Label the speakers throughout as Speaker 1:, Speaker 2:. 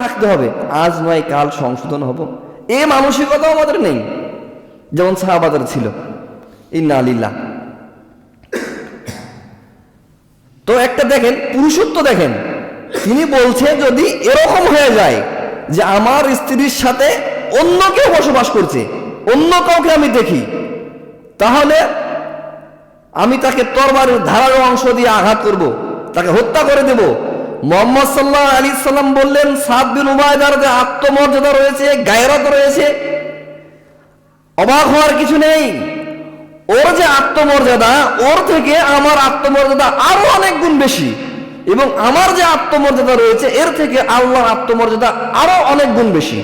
Speaker 1: থাকতে হবে। আজ নয়, কাল সংশোধন হব। এ মানসিকতাও আমাদের নেই। যেমন সাহাবাদের ছিল। ইন্না আলিল্লাহ তো একটা দেখেন, পুরুষত্ব দেখেন। তিনি বলছে যদি এরকম হয়ে যায় যে আমার স্ত্রীর সাথে অন্য কেউ বসবাস করছে, অন্য কাউকে আমি দেখি, তাহলে আমি তাকে তরবারের ধারালো অংশ দিয়ে আঘাত করব, তাকে হত্যা করে দেব মোহাম্মদ সাল্লাহ আলী সাল্লাম বললেন সাত বিন উবায়দার যে আত্মমর্যাদা রয়েছে, গায়রত রয়েছে, অবাক হওয়ার কিছু নেই। ওর যে আত্মমর্যাদা, ওর থেকে আমার আত্মমর্যাদা আরও অনেক গুণ বেশি। এবং আমার যে আত্মমর্যাদা রয়েছে, এর থেকে আল্লাহর আত্মমর্যাদা আরও অনেক গুণ বেশি।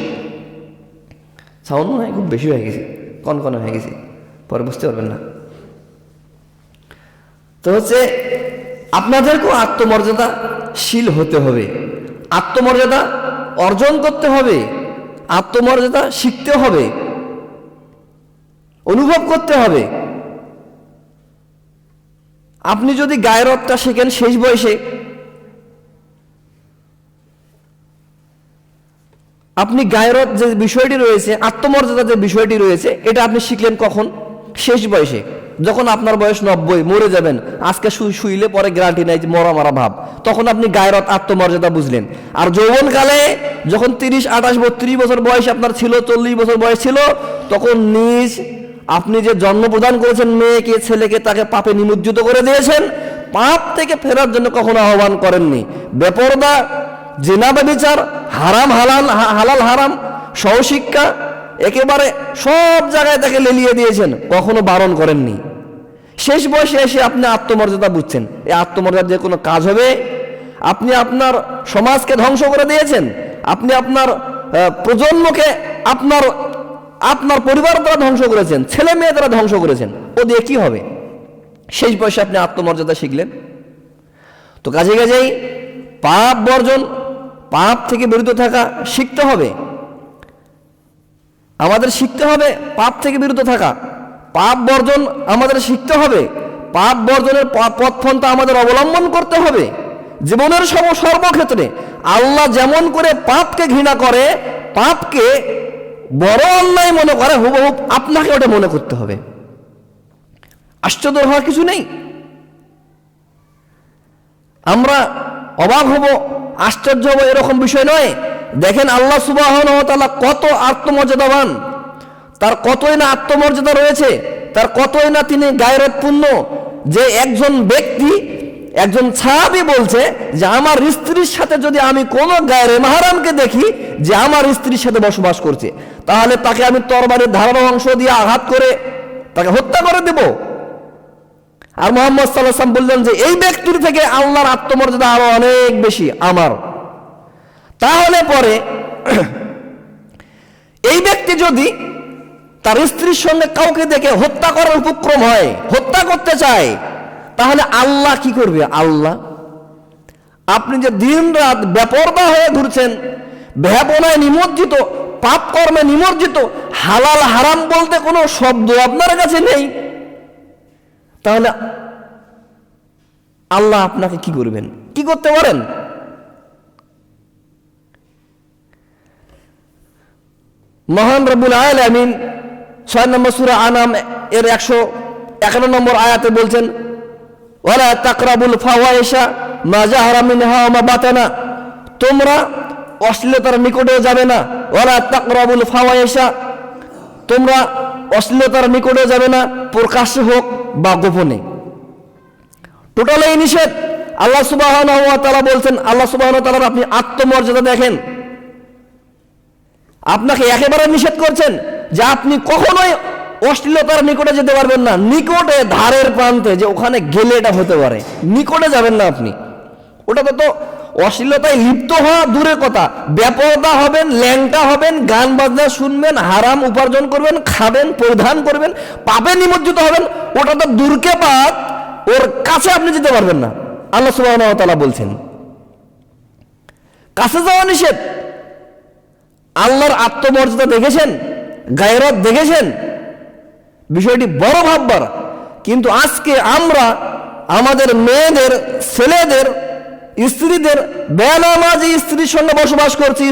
Speaker 1: সাউন্ড খুব বেশি হয়ে গেছে কনকনে হয়ে গেছে, পরে বুঝতে পারবেন না। তো হচ্ছে আপনাদেরকেও আত্মমর্যাদাশীল হতে হবে, আত্মমর্যাদা অর্জন করতে হবে, আত্মমর্যাদা শিখতে হবে, অনুভব করতে হবে। আপনি যদি গায়রতটা শেখেন শেষ বয়সে, আপনি গায়রত যে বিষয়টি রয়েছে, আত্মমর্যাদা যে বিষয়টি রয়েছে, এটা আপনি শিখলেন কখন? শেষ বয়সে। যখন আপনার বয়স নব্বই, মরে যাবেন। আজকে শুই শুইলে পরে গ্যারান্টি নাই যে মরা মারা ভাব। তখন আপনি গায়রত আত্মমর্যাদা বুঝলেন। আর যৌবনকালে যখন তিরিশ, আঠাশ, বত্রিশ বছর বয়স আপনার ছিল, চল্লিশ বছর বয়স ছিল, তখন নিজ আপনি যে জন্ম প্রদান করেছেন মেয়েকে, ছেলেকে, তাকে পাপে নিমজ্জিত করে দিয়েছেন, পাপ থেকে ফেরার জন্য কখনো আহ্বান করেননি। বেপরদা জেনাবা বিচার হারাম, হালাল হালাল, হারাম, সহশিক্ষা একেবারে সব জায়গায় তাকে লেলিয়ে দিয়েছেন, কখনো বারণ করেননি। শেষ বয়সে এসে আপনি আত্মমর্যাদা বুঝছেন। এই আত্মমর্যাদা যে কোনো কাজ হবে। আপনি আপনার সমাজকে ধ্বংস করে দিয়েছেন। আপনি আপনার প্রজন্মকে আপনার আপনার পরিবার দ্বারা ধ্বংস করেছেন। ছেলে মেয়ে দ্বারা ধ্বংস করেছেন। ও দিয়ে কি হবে? শেষ বয়সে আপনি আত্মমর্যাদা শিখলেন। তো কাজে কাজেই পাপ বর্জন, পাপ থেকে বিরত থাকা শিখতে হবে। আমাদের শিখতে হবে পাপ থেকে বিরত থাকা। পাপ বর্জন আমাদের শিখতে হবে। পাপ বর্জনের পথপন্থা আমাদের অবলম্বন করতে হবে। জীবনের সব সর্বক্ষেত্রে আল্লাহ যেমন করে পাপকে ঘৃণা করে, পাপকে বড় অন্যায় মনে করে হুবহুব আপনাকে ওটা মনে করতে হবে। আশ্চর্য হওয়ার কিছু নেই। আমরা অবাক হব, আশ্চর্য হব এরকম বিষয় নয়। দেখেন আল্লাহ সুবাহন তালা কত আত্মমর্যাদাবান। তার কতই না আত্মমর্যাদা রয়েছে, তার কতই না তিনি গায়রতপূর্ণ। যে একজন ব্যক্তি, একজন ছাবি বলছে যে, আমার স্ত্রীর সাথে যদি আমি কোন গায়ের মাহারামকে দেখি, যে আমার স্ত্রীর সাথে বসবাস করছে, তাহলে তাকে আমি তরবারের ধারালো অংশ দিয়ে আঘাত করে তাকে হত্যা করে দেবো। আর মোহাম্মদ সাল্লাম বললেন যে, এই ব্যক্তির থেকে আল্লাহর আত্মমর্যাদা আরও অনেক বেশি, আমার। তাহলে পরে এই ব্যক্তি যদি তার স্ত্রীর সঙ্গে কাউকে দেখে হত্যা করার উপক্রম হয়, হত্যা করতে চায়, তাহলে আল্লাহ কি করবে? আল্লাহ আপনি যে দিন রাত বেপরদা হয়ে ঘুরছেন ভ্যাপনায় নিমজ্জিত পাপ কর্মে নিমজ্জিত, হালাল হারাম বলতে কোনো শব্দ আপনার কাছে নেই, তাহলে আল্লাহ আপনাকে কি করবেন? কি করতে পারেন? মহান রব্বুল আয়াল আমিন ছয় নম্বর সুরা আনাম এর একশো একান্ন নম্বর আয়াতে বলছেন ওলা তাকরাবুল ফাওয়াইশা মাজা জাহারা মিনহা ওয়া মা বাতানা। তোমরা অশ্লীলতার নিকটেও যাবে না। ওলা তাকরাবুল ফাওয়াইশা তোমরা অশ্লীলতার নিকটে যাবে না, প্রকাশ্যে হোক বা গোপনে। টোটাল এই নিষেধ। আল্লাহ সুবাহ বলছেন, আল্লাহ সুবাহ আপনি আত্মমর্যাদা দেখেন। আপনাকে একেবারে নিষেধ করছেন যে আপনি কখনোই অশ্লীলতার নিকটে যেতে পারবেন না। নিকটে, ধারের প্রান্তে, যে ওখানে গেলে এটা হতে পারে। নিকটে যাবেন না আপনি। ওটাতে তো অশ্লীলতায় লিপ্ত হওয়া দূরের কথা। ব্যাপকতা হবেন, ল্যাংটা হবেন, গান বাজনা শুনবেন, হারাম উপার্জন করবেন, খাবেন, পরিধান করবেন, পাপে নিমজ্জিত হবেন, ওটা তো দূরকে বাদ ওর কাছে আপনি যেতে পারবেন না। আল্লাহ সুবাহ বলছেন। কাছে যাওয়া নিষেধ। আল্লাহর আত্মমর্যাদা দেখেছেন, গায়রত দেখেছেন? বিষয়টি বড় ভাববার। কিন্তু আজকে আমরা আমাদের মেয়েদের, ছেলেদের, স্ত্রীদের বেনামাজি স্ত্রীর সঙ্গে বসবাস করছি